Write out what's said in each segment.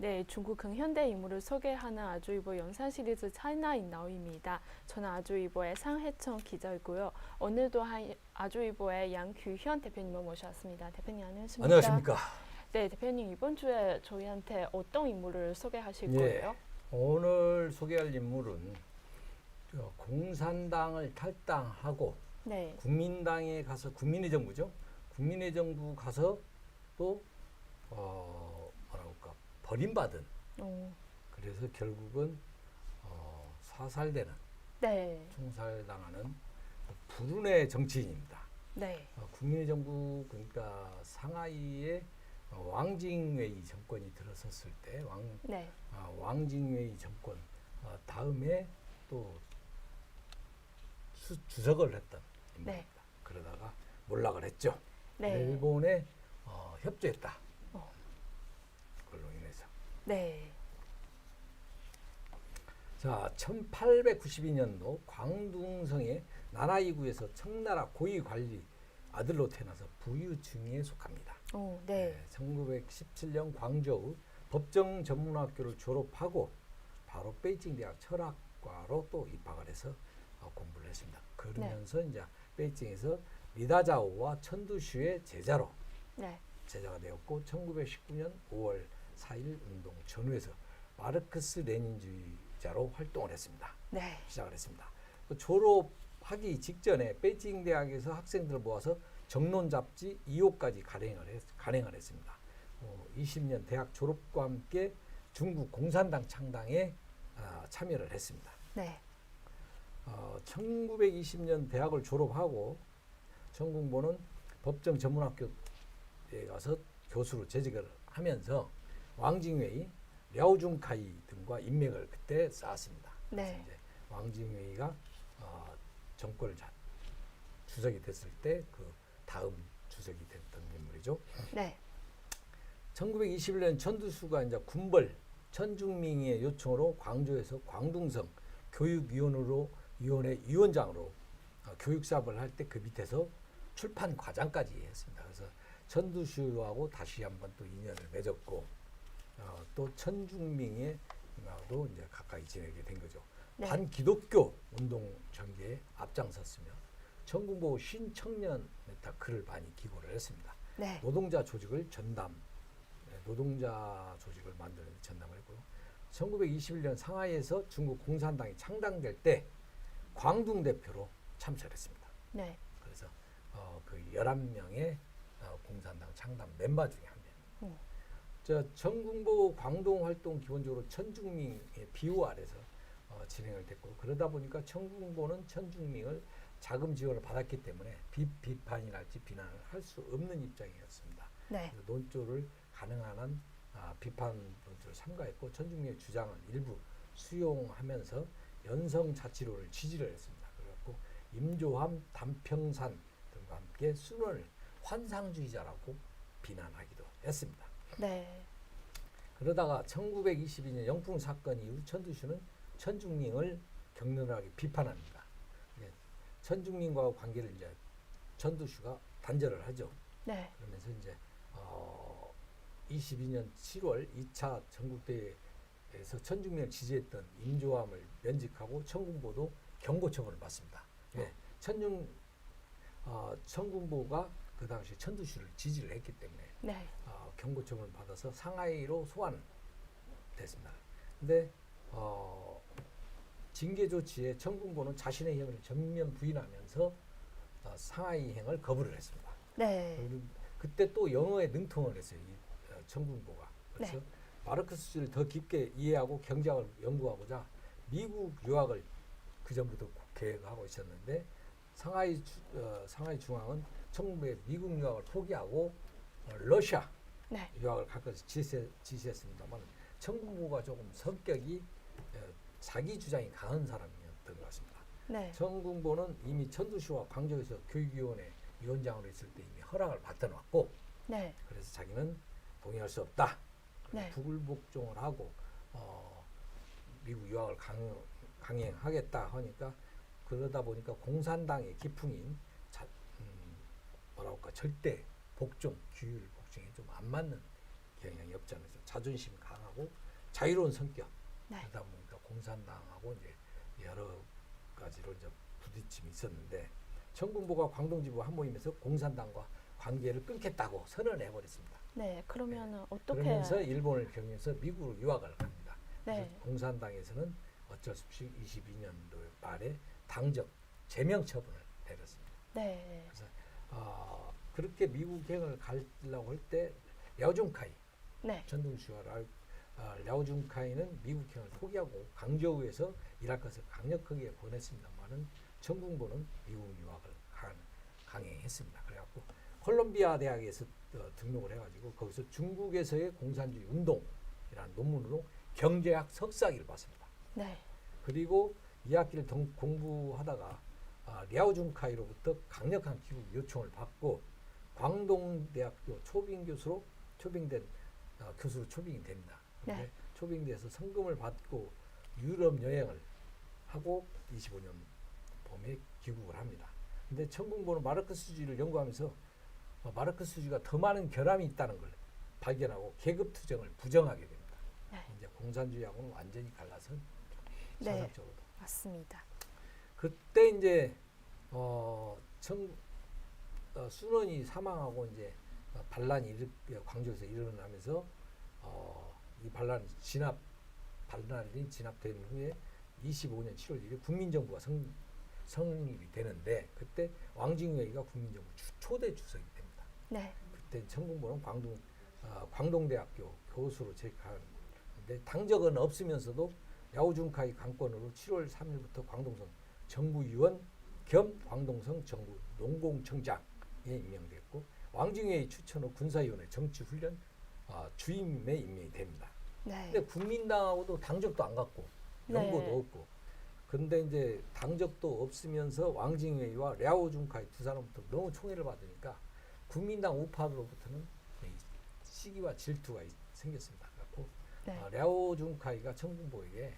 네, 중국 근현대 인물을 소개하는 아주이보 연산 시리즈 차이나인 나우입니다. 저는 아주이보의 상해청 기자이고요. 오늘도 한 아주이보의 양규현 대표님을 모셨습니다. 대표님 안녕하십니까? 안녕하십니까. 네, 대표님 이번 주에 저희한테 어떤 인물을 소개하실 예. 거예요? 오늘 소개할 인물은 저 공산당을 탈당하고 네, 국민당에 가서 국민의 정부죠. 국민의 정부 가서 또 어, 버림받은 어, 그래서 결국은 어, 사살되는 네, 총살당하는 불운의 정치인입니다. 네, 어, 국민의 정부 그러니까 상하이에 어, 왕징웨이 정권이 들어섰을 때 왕, 네, 아, 왕징웨이 정권 어, 다음에 또 수, 주석을 했던 인물입니다. 그러다가 몰락을 했죠. 네, 일본에 어, 협조했다. 네, 자, 1892년도 광둥성의 나나이구에서 청나라 고위 관리 아들로 태어나서 부유층에 속합니다. 어, 네, 1917년 광저우 법정 전문학교를 졸업하고 바로 베이징 대학 철학과로 또 입학을 해서 어, 공부를 했습니다. 그러면서 이제 베이징에서 리다자오와 천두슈의 제자로 네, 제자가 되었고 1919년 5월 4일 운동 전후에서 마르크스 레닌주의자로 활동을 했습니다. 네, 시작을 했습니다. 또 졸업하기 직전에 베이징 대학에서 학생들을 모아서 정론 잡지 2호까지 간행을, 했, 간행을 했습니다. 어, 20년 대학 졸업과 함께 중국 공산당 창당에 아, 참여를 했습니다. 네, 어, 1920년 대학을 졸업하고 전공부는 법정 전문학교에 가서 교수로 재직을 하면서 왕징웨이, 랴오중카이 등과 인맥을 그때 쌓았습니다. 그래서 네. 이제 왕징웨이가 어, 정권을 자, 주석이 됐을 때 그 다음 주석이 됐던 인물이죠. 네, 1921년 천두수가 이제 군벌 천중밍의 요청으로 광주에서 광둥성 교육위원으로 위원회 위원장으로 어, 교육 사업을 할 때 그 밑에서 출판 과장까지 했습니다. 그래서 천두슈하고 다시 한번 또 인연을 맺었고 어, 또 천중밍의 하고도 이제 가까이 지내게 된 거죠. 네. 반기독교 운동 전개에 앞장섰으며 전국보 신청년에 다 글을 많이 기고를 했습니다. 네, 노동자 조직을 전담, 네, 노동자 조직을 만드는 데 전담을 했고요. 1921년 상하이에서 중국 공산당이 창당될 때 광둥 대표로 참석했습니다. 네, 그래서 어, 그 11명의 어, 공산당 창당 멤버 중에 한 명. 음. 저 전국보 광동 활동 기본적으로 천중민의 비호 아래서 어, 진행을 됐고 그러다 보니까 천국보는 천중민을 자금 지원을 받았기 때문에 비, 비판이랄지 비난을 할 수 없는 입장이었습니다. 네, 논조를 가능한 한 아, 비판 논조를 삼가했고 천중민의 주장을 일부 수용하면서 연성 자치로를 지지를 했습니다. 그래갖고 임조함, 담평산 등과 함께 순원을 환상주의자라고 비난하기도 했습니다. 네, 그러다가 1922년 영풍 사건 이후 천두슈는 천중민을 격렬하게 비판합니다. 예, 천중민과 관계를 이제 천두슈가 단절을 하죠. 네, 그러면서 이제 어 22년 7월 2차 전국대회에서 천중민을 지지했던 임조함을 면직하고 천군보도 경고 처분을 받습니다. 예, 천중 어, 천군보가 그 당시 천두슈를 지지를 했기 때문에 네, 어, 경고 처분을 받아서 상하이로 소환됐습니다. 근데 어, 징계 조치에 천군보는 자신의 혐의를 전면 부인하면서 어, 상하이 행을 거부를 했습니다. 네, 그때 또 영어에 능통을 했어요. 이 어, 천군보가. 그래서 네. 마르크스주의를 더 깊게 이해하고 경제학을 연구하고자 미국 유학을 그 전부터 계획하고 있었는데 상하이 주- 어, 상하이 중앙은 1900에 미국 유학을 포기하고 어, 러시아 네, 유학을 갈 것을 지시, 지시했습니다만 청군보가 조금 성격이 어, 자기 주장이 강한 사람이었던 것 같습니다. 네, 청군보는 이미 천두시와 광저에서 교육위원회 위원장으로 있을 때 이미 허락을 받아놨고 네, 그래서 자기는 동의할 수 없다. 네. 부굴복종을 하고 어, 미국 유학을 강, 강행하겠다 하니까 그러다 보니까 공산당의 기풍인 자, 음, 뭐라 할까 절대 복종 규율 복종에 좀안 맞는 경향이 않아서 자존심 강하고 하고 자유로운 성격 네. 그러다 보니까 공산당하고 이제 여러 가지로 이제 부딪힘이 있었는데 청군보가 광동지부 한 모임에서 공산당과 관계를 끊겠다고 선언해 버렸습니다. 네. 그러면은 어떻게 그러면서 일본을 경유해서 미국으로 유학을 갑니다. 네. 공산당에서는 어쩔 수 없이 22년도 말에 당적 제명 처분을 내렸습니다. 네. 그래서 어, 그렇게 미국행을 가려고 할때 랴오중카이 네. 전동수와 라, 아, 랴오중카이는 미국행을 포기하고 강저우에서 것을 강력하게 권했습니다만은 청궁보는 미국 유학을 강, 강행했습니다. 그래갖고 콜롬비아 대학에서 어, 등록을 해가지고 거기서 중국에서의 공산주의 운동이라는 논문으로 경제학 석사기를 받습니다. 네. 그리고 이 학기를 동- 공부하다가 아, 랴오중카이로부터 강력한 기국 요청을 받고 광동대학교 초빙 교수로 초빙된 아, 교수로 초빙이 됩니다. 네. 초빙돼서 성금을 받고 유럽 여행을 하고 25년 봄에 귀국을 합니다. 근데 천궁보는 마르크스주의를 연구하면서 어, 마르크스주의가 더 많은 결함이 있다는 걸 발견하고 계급 투쟁을 부정하게 됩니다. 네. 이제 공산주의하고는 완전히 갈라서 네. 사상적으로도. 맞습니다. 그때 이제 어, 청, 어, 순원이 사망하고 이제 어, 반란이 일, 광주에서 일어나면서 어, 이 반란 진압 반란이 진압된 후에 25년 7월 1일 국민정부가 성, 성립이 되는데 그때 왕징회의가 국민정부 주, 초대 주석이 됩니다. 네. 그때 청궁보는 광동 아, 광동대학교 교수로 재직하는데 당적은 없으면서도 야오준카이 강권으로 7월 3일부터 광동성 정부위원 겸 광동성 정부 농공청장에 임명됐고 왕징회의 추천 후 군사위원회 정치훈련 아, 주임에 임명이 됩니다. 네. 근데 국민당하고도 당적도 안 갖고 네. 연고도 없고 근데 이제 당적도 없으면서 왕징회의와 랴오중카이 두 사람부터 너무 총애를 받으니까 국민당 우파로부터는 이 시기와 질투가 이- 생겼습니다. 그래갖고 네. 아, 랴오중카이가 청군보에게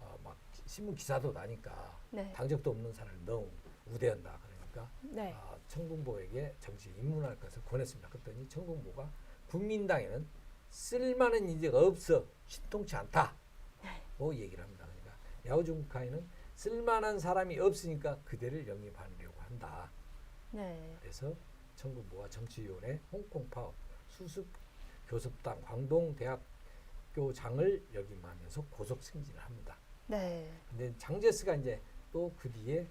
어, 막 기- 신문 기사도 나니까 네. 당적도 없는 사람을 너무 우대한다 그러니까 네. 아, 청군보에게 정치에 입문할 것을 권했습니다. 그랬더니 청군보가 국민당에는 쓸만한 인재가 없어 신통치 않다고 얘기를 합니다. 그러니까 야오중카이는 쓸만한 사람이 없으니까 그대를 영입하려고 한다. 네. 그래서 청군보가 정치위원회 홍콩 파업 수습 교섭당 광동 대학교장을 역임하면서 고속 승진을 합니다. 네. 근데 장제스가 이제 또 그 뒤에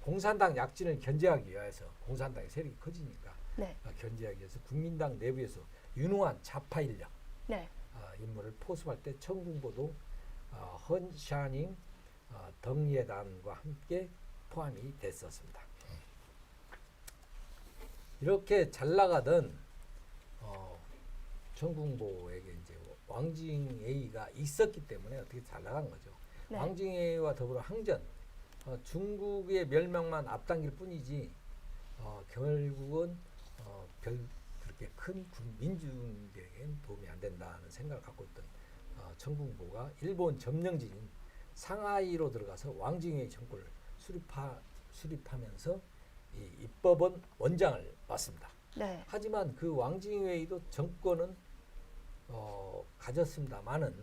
공산당 약진을 견제하기 위해서 공산당의 세력이 커지니까 네. 아, 견제하기 위해서 국민당 내부에서 유능한 좌파 인력 네. 아, 인물을 포섭할 때 청군보도 아, 헌샤닝 아, 덩예단과 함께 포함이 됐었습니다. 이렇게 잘 나가던 어, 청궁보에게 이제 왕징A가 있었기 때문에 어떻게 잘 나간 거죠. 네. 왕징회와 더불어 항전 어, 중국의 멸망만 앞당길 뿐이지 어, 결국은 어, 별 그렇게 큰 군- 민중들에게는 도움이 안 된다는 생각을 갖고 있던 어, 청궁보가 일본 점령지인 상하이로 들어가서 왕징회 정권을 수립하, 수립하면서 이 입법원 원장을 맡습니다. 네. 하지만 그 왕징회의도 정권은 어, 가졌습니다만은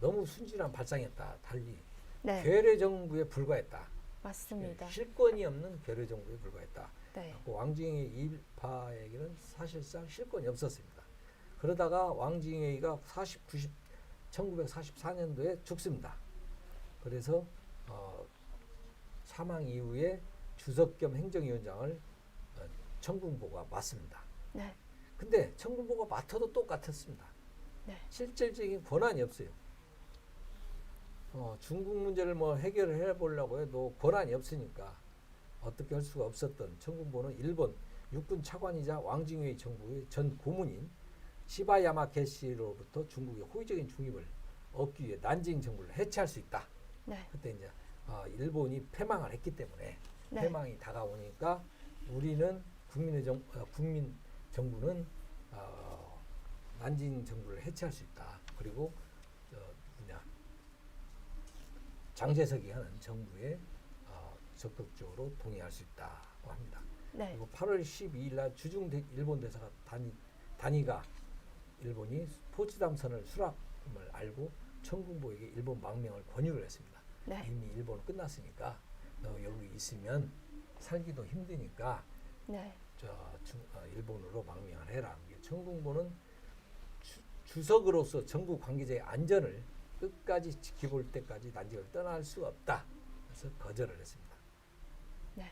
너무 순진한 발상이었다. 달리 네. 괴뢰 정부에 불과했다. 맞습니다. 실권이 없는 괴뢰 정부에 불과했다. 네. 그 왕징회 일파에게는 사실상 실권이 없었습니다. 그러다가 왕징회가 40, 90, 1944년도에 죽습니다. 그래서 어, 사망 이후에 주석 겸 행정위원장을 어, 청군보가 맡습니다. 네. 근데 청군보가 맡아도 똑같았습니다. 네. 실질적인 권한이 없어요. 어, 중국 문제를 뭐 해결을 해보려고 해도 권한이 없으니까 어떻게 할 수가 없었던 청군보는 일본 육군 차관이자 왕징회 정부의 전 고문인 시바야마 게시로부터 중국의 호의적인 중립을 얻기 위해 난징 정부를 해체할 수 있다. 네. 그때 이제 어, 일본이 패망을 했기 때문에 네. 패망이 다가오니까 우리는 국민의 정 어, 국민 정부는 어, 난징 정부를 해체할 수 있다. 그리고 저 뭐냐 장제석이 하는 정부에 어, 적극적으로 동의할 수 있다고 합니다. 네. 그리고 8월 12일 날 주중 대, 일본 대사가 단위 단위가 일본이 포츠담 선을 수락 알고 청군보에게 일본 망명을 권유를 했습니다. 네. 이미 일본은 끝났으니까 너 여기 있으면 살기도 힘드니까 네. 저 중, 어, 일본으로 망명을 해라. 이게 청군보는 주, 석으로서 전국 관계자의 안전을 끝까지 지켜볼 때까지 난징을 떠날 수 없다. 그래서 거절을 했습니다. 네.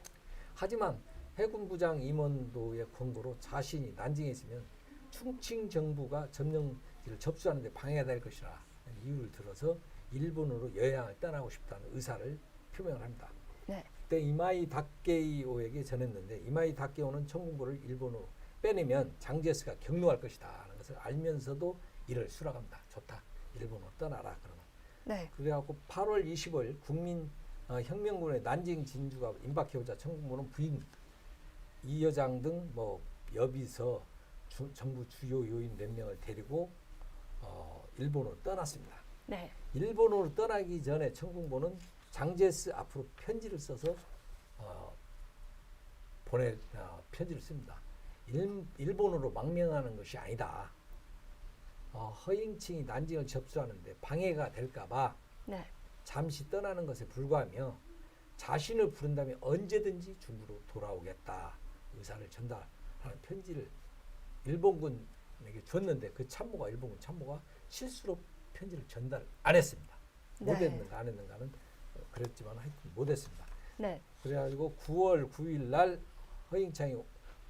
하지만 해군부장 임원도의 권고로 자신이 난징에 있으면 충칭 정부가 점령지를 접수하는 데 방해가 될 것이라 이유를 들어서 일본으로 여행을 떠나고 싶다는 의사를 표명을 합니다. 네. 그때 이마이 다케이오에게 전했는데 이마이 다케이오는 청군부를 일본으로 빼내면 장제스가 격노할 것이다 하는 것을 알면서도 이를 수락합니다. 좋다. 일본으로 떠나라 그러면. 네. 그래갖고 8월 20일 국민 어, 혁명군의 난징 진주가 임박해오자 청군부는 부인 이 여장 등 뭐 여비서 주, 정부 주요 요인 몇 명을 데리고 어, 일본으로 떠났습니다. 네. 일본으로 떠나기 전에 청군부는 장제스 앞으로 편지를 써서 어, 보내 어, 편지를 씁니다. 일, 일본으로 망명하는 것이 아니다. 어, 허잉칭이 난징을 접수하는데 방해가 될까봐 네. 잠시 떠나는 것에 불과하며 자신을 부른다면 언제든지 중국으로 돌아오겠다 의사를 전달하는 편지를 일본군에게 줬는데 그 참모가 일본군 참모가 실수로 편지를 전달 안 했습니다. 네. 못했는가 안 했는가는 어, 그랬지만 하여튼 못했습니다. 네. 그래가지고 9월 9일 날 허잉창이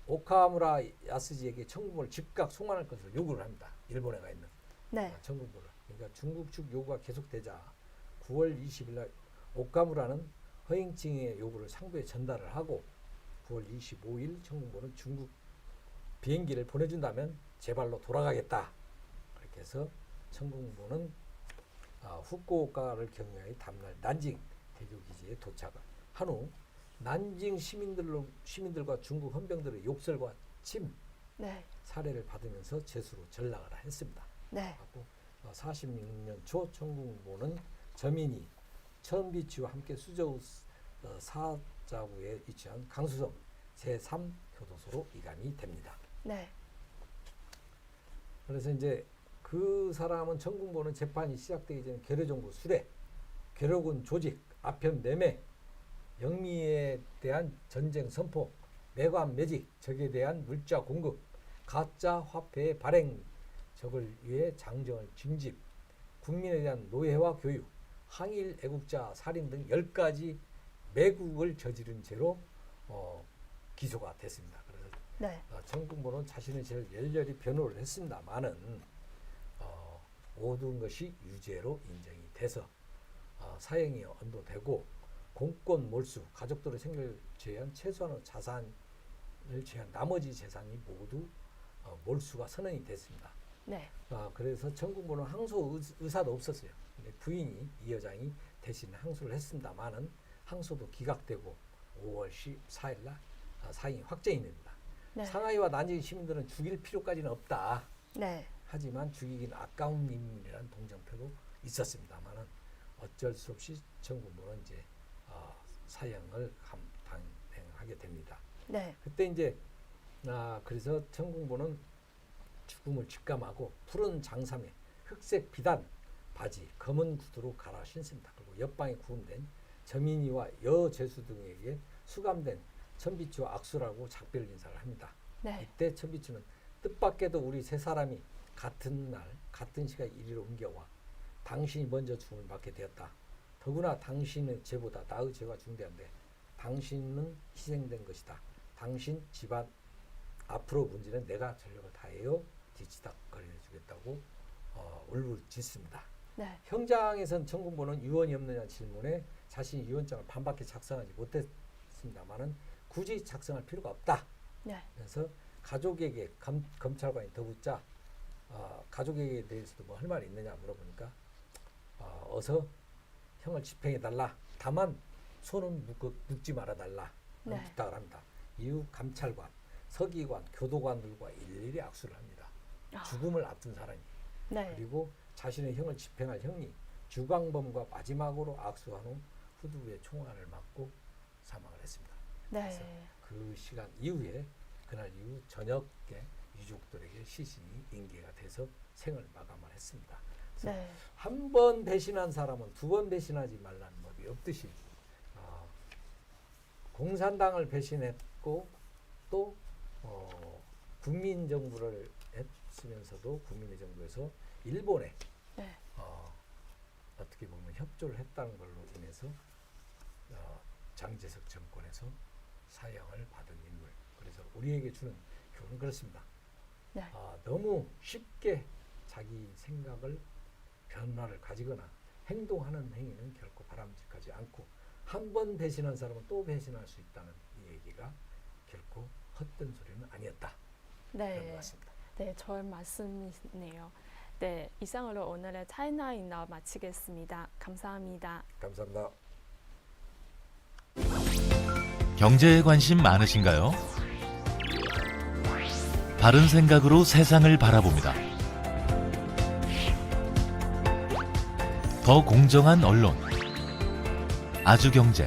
오카무라 야스지에게 청군부를 즉각 송환할 것을 요구를 합니다. 일본에 가 있는 네. 아, 청군부를. 그러니까 중국 측 요구가 계속되자 9월 20일 날 오카무라는 허잉칭의 요구를 상부에 전달을 하고 9월 25일 청군부는 중국 비행기를 보내준다면 제 발로 돌아가겠다. 그렇게 해서 청군부는 아, 후쿠오카를 경유하여 다음날 난징 대교 기지에 도착을 한 후 난징 시민들로 시민들과 중국 헌병들의 욕설과 침 네. 사례를 받으면서 제수로 전락을 했습니다. 네. 하고 46년 초 청군부는 저민이 천비치와 함께 수저우 어, 사자구에 위치한 강수성 제3 교도소로 이감이 됩니다. 네. 그래서 이제 그 사람은 청군부는 재판이 시작되기 전에 괴뢰정부 수뢰, 괴뢰군 조직, 아편 매매, 영미에 대한 전쟁 선포, 매관 매직, 적에 대한 물자 공급, 가짜 화폐의 발행, 적을 위해 장정을 징집, 국민에 대한 노예화 교육, 항일 애국자 살인 등 10가지 매국을 저지른 죄로 어, 기소가 됐습니다. 그래서 네. 어, 청군부는 자신을 제일 열렬히 변호를 했습니다만은 어, 모든 것이 유죄로 인정이 돼서 어, 사형이 언도되고 공권 몰수, 가족들의 생계를 제한 최소한의 자산을 제한 나머지 재산이 모두 어, 몰수가 선언이 됐습니다. 네. 아, 그래서 청군부는 항소 의- 의사도 없었어요. 근데 부인이 이 여장이 대신 항소를 했습니다만은 항소도 기각되고 5월 14일 날 아, 사형이 확정이 됩니다. 네. 상하이와 난징 시민들은 죽일 필요까지는 없다. 네. 하지만 죽이긴 아까운 인물이라는 동정표도 있었습니다만은 어쩔 수 없이 청군부는 이제 어, 사형을 감, 단행하게 됩니다. 네. 그때 이제 아 그래서 청군부는 죽음을 직감하고 푸른 장삼에 흑색 비단 바지 검은 구두로 갈아 신습니다. 그리고 옆방에 구음된 저민이와 여제수 등에게 수감된 천비추와 악수라고 작별 인사를 합니다. 네. 이때 천비추는 뜻밖에도 우리 세 사람이 같은 날 같은 시간 이리로 옮겨와 당신이 먼저 죽음을 맞게 되었다. 더구나 당신의 죄보다 나의 죄가 중대한데 당신은 희생된 것이다. 당신 집안 앞으로 문제는 내가 전력을 다해요. 뒤치다거려 주겠다고 어, 울부짖습니다. 네. 형장에선 청군부는 유언이 없느냐 질문에 자신이 유언장을 반밖에 작성하지 못했습니다만은 굳이 작성할 필요가 없다. 네. 그래서 가족에게 검, 검찰관이 더 묻자 어, 가족에게 대해서도 뭐 할 말이 있느냐 물어보니까 어, 어서 형을 집행해 달라. 다만 손은 묶, 묶지 말아 달라. 네. 부탁을 합니다. 이후 감찰관, 서기관, 교도관들과 일일이 악수를 합니다. 아. 죽음을 앞둔 사람이 네. 그리고 자신의 형을 집행할 형이 주광범과 마지막으로 악수한 후 후두부의 총알을 맞고 사망을 했습니다. 네. 그 시간 이후에 그날 이후 저녁에 유족들에게 시신이 인계가 돼서 생을 마감을 했습니다. 네. 한번 배신한 사람은 두 번 배신하지 말라는 법이 없듯이 아, 공산당을 배신했고 또 어, 국민 정부를 했으면서도 국민의 정부에서 일본에 네. 어, 어떻게 보면 협조를 했다는 걸로 인해서 어, 장제석 정권에서 사형을 받은 인물. 그래서 우리에게 주는 교훈은 그렇습니다. 네. 아, 너무 쉽게 자기 생각을 변화를 가지거나 행동하는 행위는 결코 바람직하지 않고 한 번 배신한 사람은 또 배신할 수 있다는 이 얘기가 결코 헛된 소리는 아니었다. 그런 것 네. 같습니다. 네, 좋은 말씀이네요. 네, 이상으로 오늘의 차이나 인나 마치겠습니다. 감사합니다. 감사합니다. 경제에 관심 많으신가요? 바른 생각으로 세상을 바라봅니다. 더 공정한 언론. 아주 경제.